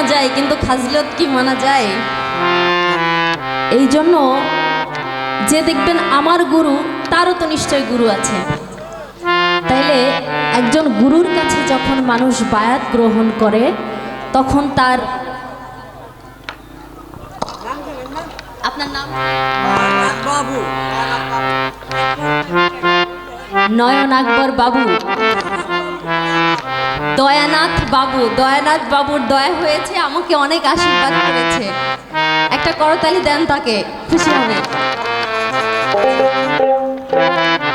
মানা যায় কিন্তু খাজলত কি মানা যায়? এই জন্য যে দেখবেন আমার গুরু তারও তো নিশ্চয় গুরু আছে। তাইলে একজন গুরুর কাছে যখন মানুষ বায়াত গ্রহণ করে তখন তার আপনার নাম? বাবু। নয়ন আকবর বাবু। দয়ানাথ বাবু, দয়ানাথ বাবুর দয়া হয়েছে, আমাকে অনেক আশীর্বাদ করেছে। একটা করতালি দেন তাকে, খুশি হবে।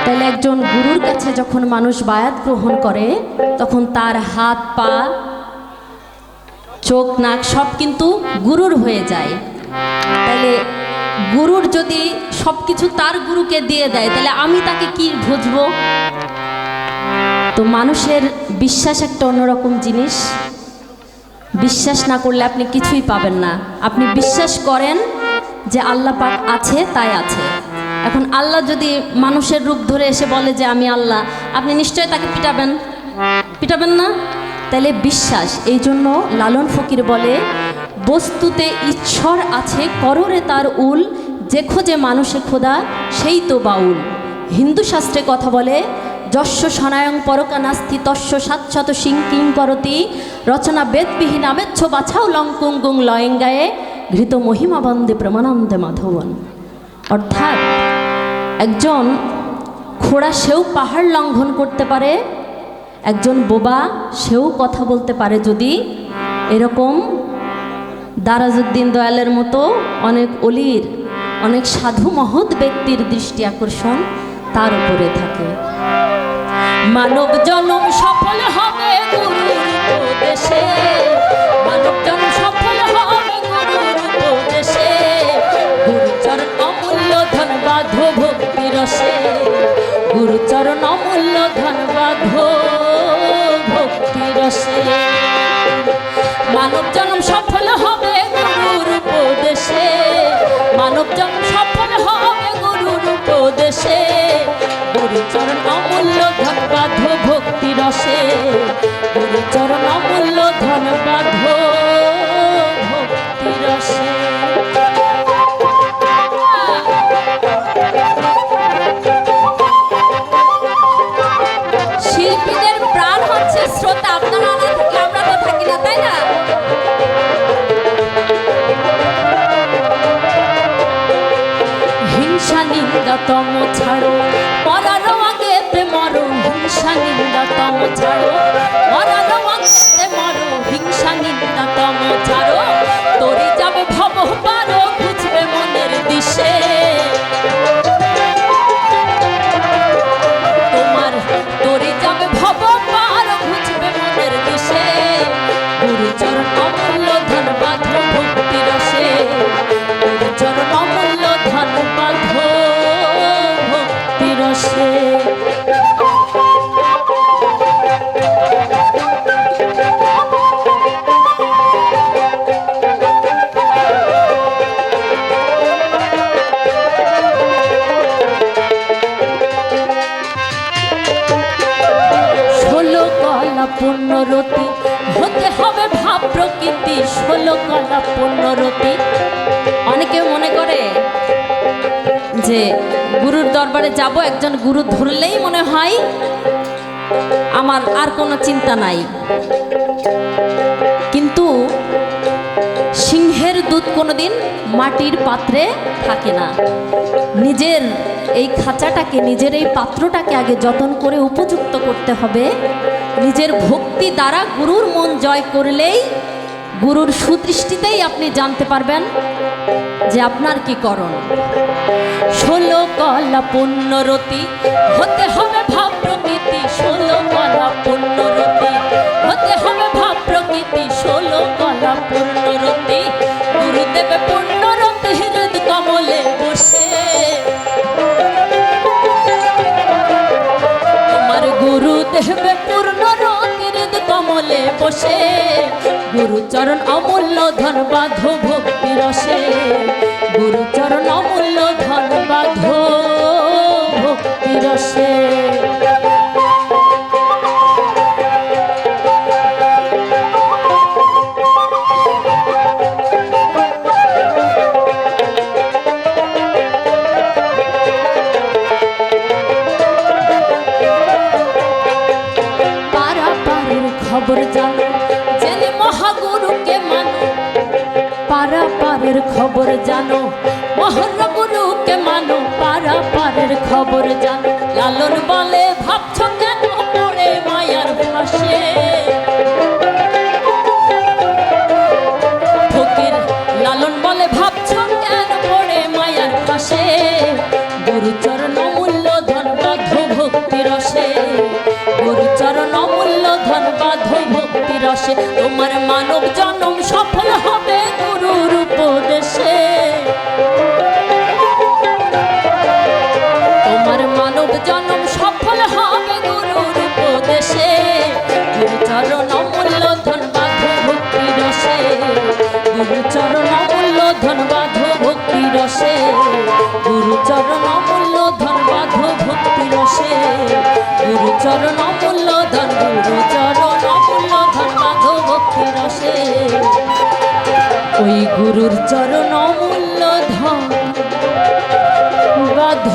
তাহলে একজন গুরুর কাছে যখন মানুষ বায়াত গ্রহণ করে, তখন তার হাত, পা, চোখ, নাক সব কিন্তু গুরুর হয়ে যায়। তাহলে গুরুর যদি সব কিছু তার গুরুকে দিয়ে দেয়, তাহলে আমি তাকে কি বুঝব? তো মানুষের বিশ্বাস একটা অন্যরকম জিনিস। বিশ্বাস না করলে আপনি কিছুই পাবেন না। আপনি বিশ্বাস করেন যে আল্লাহ পাক আছে, তাই আছে। এখন আল্লাহ যদি মানুষের রূপ ধরে এসে বলে যে আমি আল্লাহ, আপনি নিশ্চয়ই তাকে পিটাবেন। পিটাবেন না? তাহলে বিশ্বাস, এই জন্য লালন ফকির বলে, বস্তুতে ঈশ্বর আছে, কররে তার উল, যে খোঁজে মানুষে খোদা, সেই তো বাউল। হিন্দু শাস্ত্রে কথা বলে যস্য সনায়ং পরকা নাস্তি তস্য সাতশত সিং কিং করতি রচনা বেদবিহীন আবেচ্ছ বাছাও লঙ্কুং গুং লয়েঙ্গায়ে, ঘৃত মহিমা বন্দে প্রমানন্দে মাধবন। অর্থাৎ, একজন খোড়া সেও পাহাড় লঙ্ঘন করতে পারে, একজন বোবা সেও কথা বলতে পারে যদি, এরকম দারাজউদ্দিন দয়ালের মতো অনেক অলির, অনেক সাধু মহৎ ব্যক্তির দৃষ্টি আকর্ষণ তার উপরে থাকে। মানব জনম সফল হবে গুরুর উপদেশে। মানব জনম সফল হবে গুরুর উপদেশে। গুরুচরণ অমূল্য ধন বাধ ভক্তি রসে। গুরুচরণ অমূল্য ধন বাধ ভক্তি রসে। মানব জন্ম সফল হবে গুরুর উপদেশে। মানব জন্ম সফল হবে গুরুর উপদেশে। ভক্তি রসে গুরুচরণ অমূল্য ধন শিল্পীদের প্রাণ হচ্ছে শ্রোতা, আপনারা না থাকলে আমরা তো থাকি না, তাই না? হিংসা নিন্দাতম ছাড়ো মরার আগেতে মরো হিংসা নিন্দাতম ছাড়ো মরার আগেতে মরো, হিংসা নিন্দাতম ছাড়ো তোরে যাবে ভব, পারো বুঝবে মনের দিশে। তোমার, তোরে যাবে ভব, পার বুঝবে মনের দিশে। গুরুচরণ অমূল্য ধন বাধ ভক্তি রসে। গুরুচরণ অমূল্য ধন বাধ ভক্তি রসে। পুণ্যরতি হতে হবে ভাব প্রকৃতি, ষোলো কলা পুণ্যরতি অনেকে মনে করে যে গুরুর দরবারে যাব, একজন গুরু ধরলেই মনে হয় আমার আর কোনো চিন্তা নাই। কিন্তু সিংহের দুধ কোনোদিন মাটির পাত্রে থাকে না। নিজের এই খাঁচাটাকে, নিজের এই পাত্রটাকে আগে যতন করে উপযুক্ত করতে হবে নিজের ভক্তি দ্বারা গুরুর মন জয় করলেই গুরুর সুদৃষ্টিতেই আপনি জানতে পারবেন যে আপনার কি করণ। ষোলো কলা পুণ্যরতি, হতে হবে ভাব প্রকৃতি। ষোলো কলা পুণ্যরতি, হতে হবে ভাব প্রকৃতি। ষোলো কলা পুণ্যরতি, গুরুদেব বসে। গুরুচরণ অমূল্য ধন বাধ ভক্তি রসে। খবর জানো? মহাগুরুকে মানো পারা পারের খবর জানো। লালন বলে ভাবছ কেন পড়ে মায়ার ভাসে? ফকির, লালন বলে ভাবছ কেন পড়ে মায়ার পাশে গুরুচরণ মূল্য ধন বাধ্য ভক্তি রসে। গুরুচরণ মূল্য ধন বাধ্য ভক্তি রসে। তোমার মানব চরণ অমূল্য ধন গুরু চরণ অমূল্য ধন মাধব রসে ওই গুরুর চরণ অমূল্য ধন বাধ।